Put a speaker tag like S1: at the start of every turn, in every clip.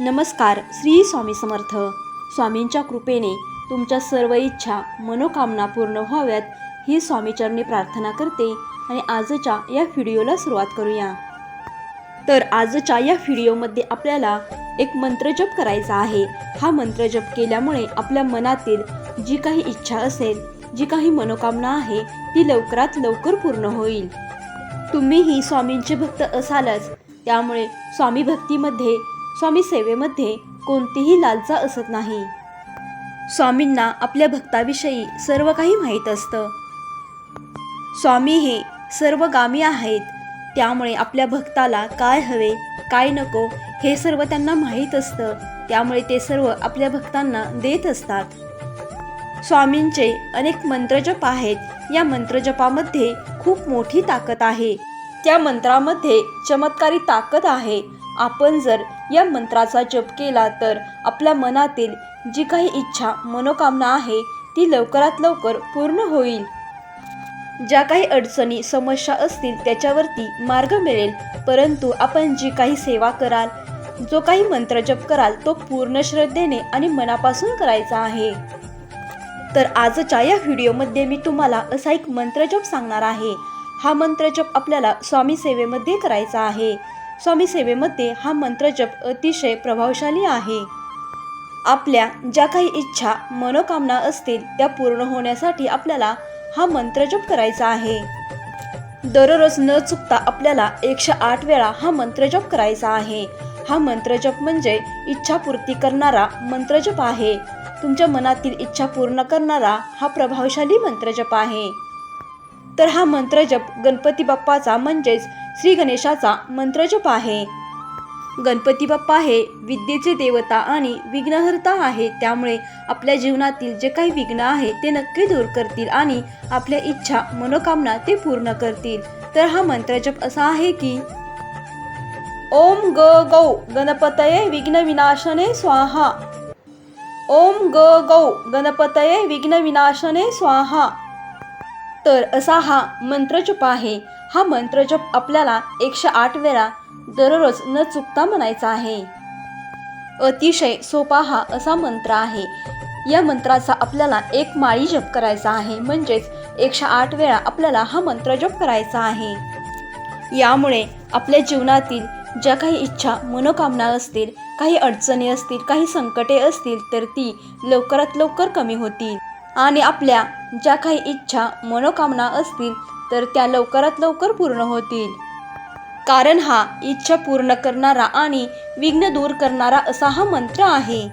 S1: नमस्कार श्री स्वामी समर्थ. स्वामींच्या कृपेने तुमच्या सर्व इच्छा मनोकामना पूर्ण व्हाव्यात ही स्वामीचरणी प्रार्थना करते आणि आजच्या या व्हिडिओला सुरुवात करूया. तर आजच्या या व्हिडिओमध्ये आपल्याला एक मंत्रजप करायचा आहे. हा मंत्रजप केल्यामुळे आपल्या मनातील जी काही इच्छा असेल जी काही मनोकामना आहे ती लवकरात लवकर पूर्ण होईल. तुम्हीही स्वामींचे भक्त असालच त्यामुळे स्वामी भक्तीमध्ये स्वामी सेवेमध्ये कोणतीही लालचा असत नाही. स्वामींना आपल्या भक्ताविषयी सर्व काही माहीत असतं. स्वामी हे सर्व गामी आहेत. त्यामुळे आपल्या भक्ताला काय हवे काय नको हे सर्व त्यांना माहीत असतं. त्यामुळे ते सर्व आपल्या भक्तांना देत असतात. स्वामींचे अनेक मंत्रजप आहेत. या मंत्रजपामध्ये खूप मोठी ताकद आहे. त्या मंत्रामध्ये चमत्कारी ताकद आहे. आपण जर या मंत्राचा जप केला तर आपल्या मनातील जी काही इच्छा मनोकामना आहे ती लवकरात लवकर पूर्ण होईल. ज्या काही अडचणी समस्या असतील त्याच्यावरती मार्ग मिळेल. परंतु आपण जी काही सेवा कराल जो काही मंत्र जप कराल तो पूर्ण श्रद्धेने आणि मनापासून करायचा आहे. तर आजच्या या व्हिडिओमध्ये मी तुम्हाला असा एक मंत्रजप सांगणार आहे. हा मंत्रजप आपल्याला स्वामी सेवेमध्ये करायचा आहे. स्वामी सेवेमध्ये हा मंत्रजप अतिशय प्रभावशाली आहे. आपल्या ज्या काही इच्छा मनोकामना असतील त्या पूर्ण होण्यासाठी आपल्याला हा मंत्रजप करायचा आहे. दररोज न चुकता आपल्याला एकशे आठ वेळा हा मंत्रजप करायचा आहे. हा मंत्रजप म्हणजे इच्छापूर्ती करणारा मंत्रजप आहे. तुमच्या मनातील इच्छा पूर्ण करणारा हा प्रभावशाली मंत्रजप आहे. तर हा मंत्रजप गणपती बाप्पाचा म्हणजेच श्री गणेशाचा मंत्रजप आहे. गणपती बाप्पा हे विद्येचे देवता आणि विघ्नहर्ता आहे. त्यामुळे आपल्या जीवनातील जे काही विघ्न आहे ते नक्की दूर करतील आणि आपल्या इच्छा मनोकामना ते पूर्ण करतील. तर हा मंत्रजप असा आहे की ओम ग गौ गणपतये विघ्न विनाशने स्वाहा. ओम ग गौ गणपतये विघ्न विनाशने स्वाहा. तर असा हा मंत्रजप आहे. हा मंत्रजप आपल्याला एकशे आठ वेळा दररोज न चुकता म्हणायचा आहे. अतिशय सोपा हा असा मंत्र आहे. या मंत्राचा आपल्याला एक माळी जप करायचा आहे. म्हणजेच एकशे आठ वेळा आपल्याला हा मंत्र जप करायचा आहे. यामुळे आपल्या जीवनातील ज्या काही इच्छा मनोकामना असतील काही अडचणी असतील काही संकटे असतील तर ती लवकरात लवकर कमी होतील. आणि आपल्या ज्या काही इच्छा मनोकामना असतील तर त्या लवकरात लवकर पूर्ण होतील. कारण हा इच्छा पूर्ण करणारा आणि विघ्न दूर करणारा असा हा मंत्र आहे.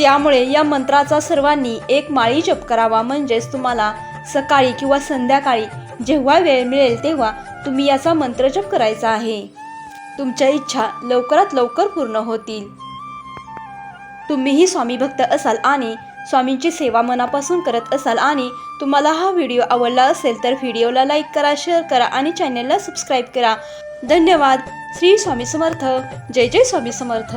S1: त्यामुळे या मंत्राचा सर्वांनी एक माळी जप करावा. म्हणजेच तुम्हाला सकाळी किंवा संध्याकाळी जेव्हा वेळ मिळेल तेव्हा तुम्ही याचा मंत्र जप करायचा आहे. तुमच्या इच्छा लवकरात लवकर पूर्ण होतील. तुम्हीही स्वामी भक्त असाल आणि स्वामींची सेवा मनापासून करत असाल आणि तुम्हाला हा व्हिडिओ आवडला असेल तर व्हिडिओला लाईक करा शेअर करा आणि चॅनलला सबस्क्राईब करा. धन्यवाद. श्री स्वामी समर्थ. जय जय स्वामी समर्थ.